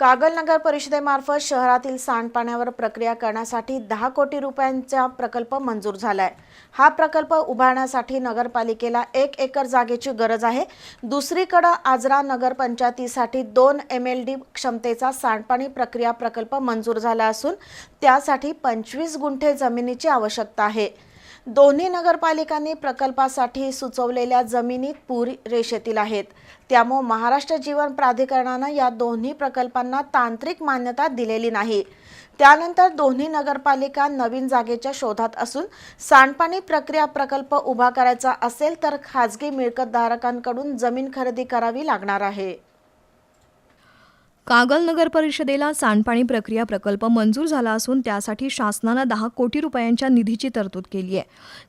कागल नगर परिषदेमार्फत शहरातील सांडपाण्यावर प्रक्रिया करण्यासाठी दहा कोटी रुपयांचा प्रकल्प मंजूर झालाय. हा प्रकल्प उभारण्यासाठी नगरपालिकेला एक एकर जागेची गरज आहे. दुसरीकडे आजरा नगरपंचायतीसाठी दोन एम एल डी क्षमतेचा सांडपाणी प्रक्रिया प्रकल्प मंजूर झाला असून त्यासाठी पंचवीस गुंठे जमिनीची आवश्यकता आहे. दोन्ही नगरपालिकांनी प्रकल्पासाठी सुचवलेल्या जमिनी पूर रेषेतील आहेत. त्यामुळे महाराष्ट्र जीवन प्राधिकरणानं या दोन्ही प्रकल्पांना तांत्रिक मान्यता दिलेली नाही. त्यानंतर दोन्ही नगरपालिका नवीन जागेच्या शोधात असून सांडपाणी प्रक्रिया प्रकल्प उभा करायचा असेल तर खाजगी मिळकतधारकांकडून जमीन खरेदी करावी लागणार आहे. कागल नगर परिषदेला सांडपाणी प्रक्रिया प्रकल्प मंजूर झाला असून त्यासाठी शासनानं दहा कोटी रुपयांच्या निधीची तरतूद केली आहे.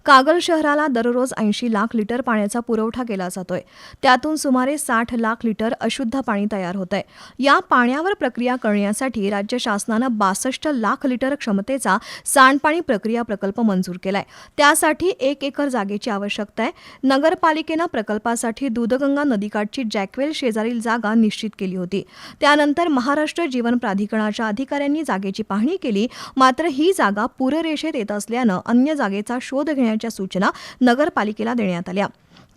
कागल शहराला दररोज ऐंशी लाख लिटर पाण्याचा पुरवठा केला जातोय. त्यातून सुमारे साठ लाख लिटर अशुद्ध पाणी तयार होत आहे या पाण्यावर प्रक्रिया करण्यासाठी राज्य शासनानं बासष्ट लाख लिटर क्षमतेचा सांडपाणी प्रक्रिया प्रकल्प मंजूर केलाय. त्यासाठी एक एकर जागेची आवश्यकता आहे. नगरपालिकेनं प्रकल्पासाठी दूधगंगा नदीकाठची जॅकवेल शेजारील जागा निश्चित केली होती. त्यानंतर महाराष्ट्र जीवन प्राधिकरणाच्या अधिकाऱ्यांनी जागेची पाहणी केली. मात्र ही जागा पूररेषेत येत असल्यानं अन्य जागेचा शोध घेण्याच्या सूचना नगरपालिकेला देण्यात आल्या.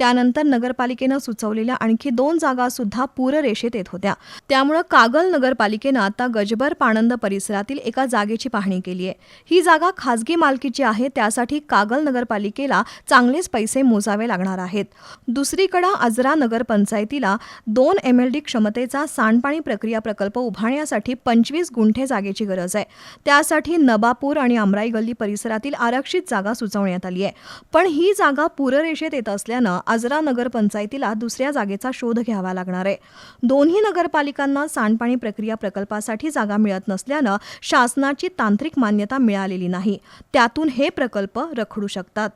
त्यानंतर नगरपालिकेनं सुचवलेल्या आणखी दोन जागा सुद्धा पूररेषेत येत होत्या. त्यामुळं कागल नगरपालिकेनं आता गजबर पाणंद परिसरातील एका जागेची पाहणी केली आहे. ही जागा खासगी मालकीची आहे त्यासाठी कागल नगरपालिकेला चांगलेच पैसे मोजावे लागणार आहेत. दुसरीकडं आजरा नगरपंचायतीला दोन एम एल डी क्षमतेचा सांडपाणी प्रक्रिया प्रकल्प उभारण्यासाठी पंचवीस गुंठे जागेची गरज आहे. त्यासाठी नबापूर आणि आमराई गल्ली परिसरातील आरक्षित जागा सुचवण्यात आली आहे. पण ही जागा पूररेषेत येत असल्यानं आजरा नगरपंचायतीला दुसऱ्या जागेचा शोध घ्यावा लागणार आहे. दोन्ही नगरपालिकांना सांडपाणी प्रक्रिया प्रकल्पासाठी जागा मिळत नसल्यानं शासनाची तांत्रिक मान्यता मिळालेली नाही. त्यातून हे प्रकल्प रखडू शकतात.